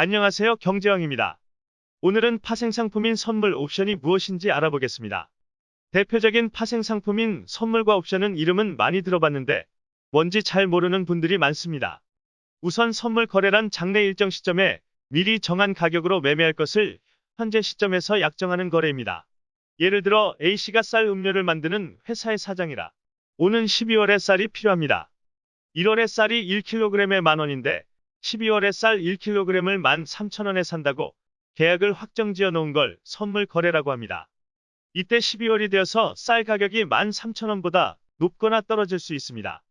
안녕하세요. 경제왕입니다. 오늘은 파생상품인 선물 옵션이 무엇인지 알아보겠습니다. 대표적인 파생상품인 선물과 옵션은 이름은 많이 들어봤는데 뭔지 잘 모르는 분들이 많습니다. 우선 선물 거래란 장래 일정 시점에 미리 정한 가격으로 매매할 것을 현재 시점에서 약정하는 거래입니다. 예를 들어 A씨가 쌀 음료를 만드는 회사의 사장이라 오는 12월에 쌀이 필요합니다. 1월에 쌀이 1kg에 만원인데 12월에 쌀 1kg을 13,000원에 산다고 계약을 확정지어 놓은 걸 선물 거래라고 합니다. 이때 12월이 되어서 쌀 가격이 13,000원보다 높거나 떨어질 수 있습니다.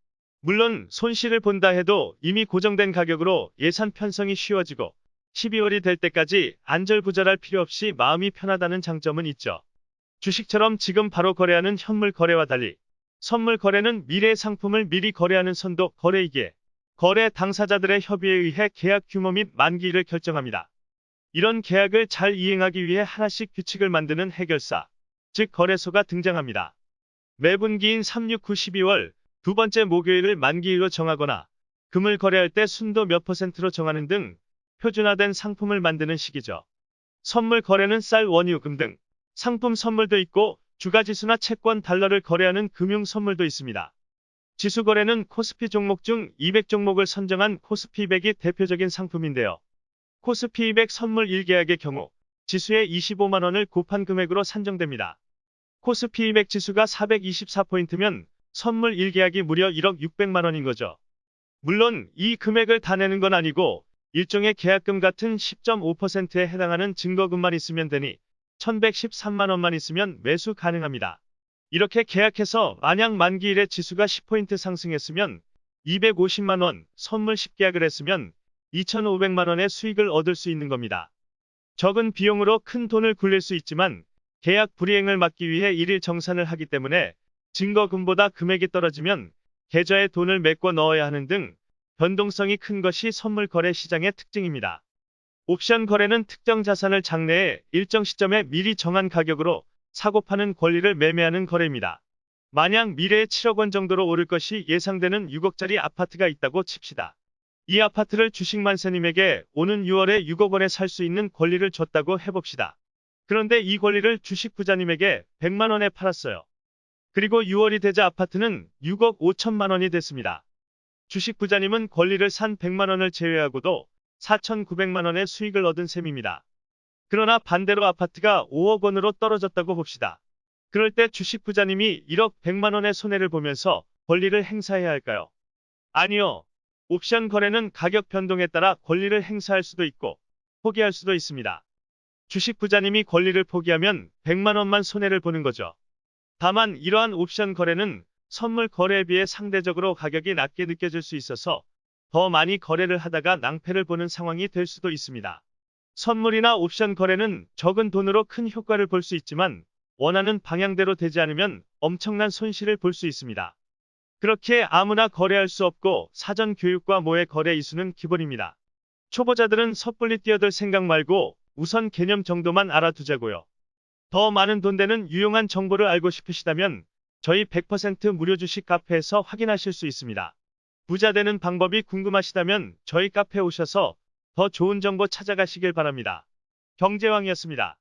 물론 손실을 본다 해도 이미 고정된 가격으로 예산 편성이 쉬워지고 12월이 될 때까지 안절부절할 필요 없이 마음이 편하다는 장점은 있죠. 주식처럼 지금 바로 거래하는 현물 거래와 달리 선물 거래는 미래의 상품을 미리 거래하는 선도 거래이기에 거래 당사자들의 협의에 의해 계약 규모 및 만기일을 결정합니다. 이런 계약을 잘 이행하기 위해 하나씩 규칙을 만드는 해결사, 즉 거래소가 등장합니다. 매 분기인 3, 6, 9, 12월 두 번째 목요일을 만기일로 정하거나 금을 거래할 때 순도 몇 퍼센트로 정하는 등 표준화된 상품을 만드는 시기죠. 선물 거래는 쌀, 원유, 금 등 상품 선물도 있고 주가지수나 채권, 달러를 거래하는 금융 선물도 있습니다. 지수 거래는 코스피 종목 중 200종목을 선정한 코스피 200이 대표적인 상품인데요. 코스피 200 선물 1계약의 경우 지수의 25만원을 곱한 금액으로 산정됩니다. 코스피 200 지수가 424포인트면 선물 1계약이 무려 1억 600만원인 거죠. 물론 이 금액을 다 내는 건 아니고 일종의 계약금 같은 10.5%에 해당하는 증거금만 있으면 되니 1113만원만 있으면 매수 가능합니다. 이렇게 계약해서 만약 만기일에 지수가 10포인트 상승했으면 250만원, 선물 10계약을 했으면 2,500만원의 수익을 얻을 수 있는 겁니다. 적은 비용으로 큰 돈을 굴릴 수 있지만 계약 불이행을 막기 위해 일일 정산을 하기 때문에 증거금보다 금액이 떨어지면 계좌에 돈을 메꿔 넣어야 하는 등 변동성이 큰 것이 선물 거래 시장의 특징입니다. 옵션 거래는 특정 자산을 장래에 일정 시점에 미리 정한 가격으로 사고 파는 권리를 매매하는 거래입니다. 만약 미래에 7억 원 정도로 오를 것이 예상되는 6억짜리 아파트가 있다고 칩시다. 이 아파트를 주식만세님에게 오는 6월에 6억 원에 살 수 있는 권리를 줬다고 해봅시다. 그런데 이 권리를 주식 부자님에게 100만 원에 팔았어요. 그리고 6월이 되자 아파트는 6억 5천만 원이 됐습니다. 주식 부자님은 권리를 산 100만 원을 제외하고도 4,900만 원의 수익을 얻은 셈입니다. 그러나 반대로 아파트가 5억 원으로 떨어졌다고 봅시다. 그럴 때 주식 부자님이 1억 100만 원의 손해를 보면서 권리를 행사해야 할까요? 아니요. 옵션 거래는 가격 변동에 따라 권리를 행사할 수도 있고 포기할 수도 있습니다. 주식 부자님이 권리를 포기하면 100만 원만 손해를 보는 거죠. 다만 이러한 옵션 거래는 선물 거래에 비해 상대적으로 가격이 낮게 느껴질 수 있어서 더 많이 거래를 하다가 낭패를 보는 상황이 될 수도 있습니다. 선물이나 옵션 거래는 적은 돈으로 큰 효과를 볼 수 있지만 원하는 방향대로 되지 않으면 엄청난 손실을 볼 수 있습니다. 그렇게 아무나 거래할 수 없고 사전 교육과 모의 거래 이수는 기본입니다. 초보자들은 섣불리 뛰어들 생각 말고 우선 개념 정도만 알아두자고요. 더 많은 돈 되는 유용한 정보를 알고 싶으시다면 저희 100% 무료 주식 카페에서 확인하실 수 있습니다. 부자 되는 방법이 궁금하시다면 저희 카페 오셔서 더 좋은 정보 찾아가시길 바랍니다. 경제왕이었습니다.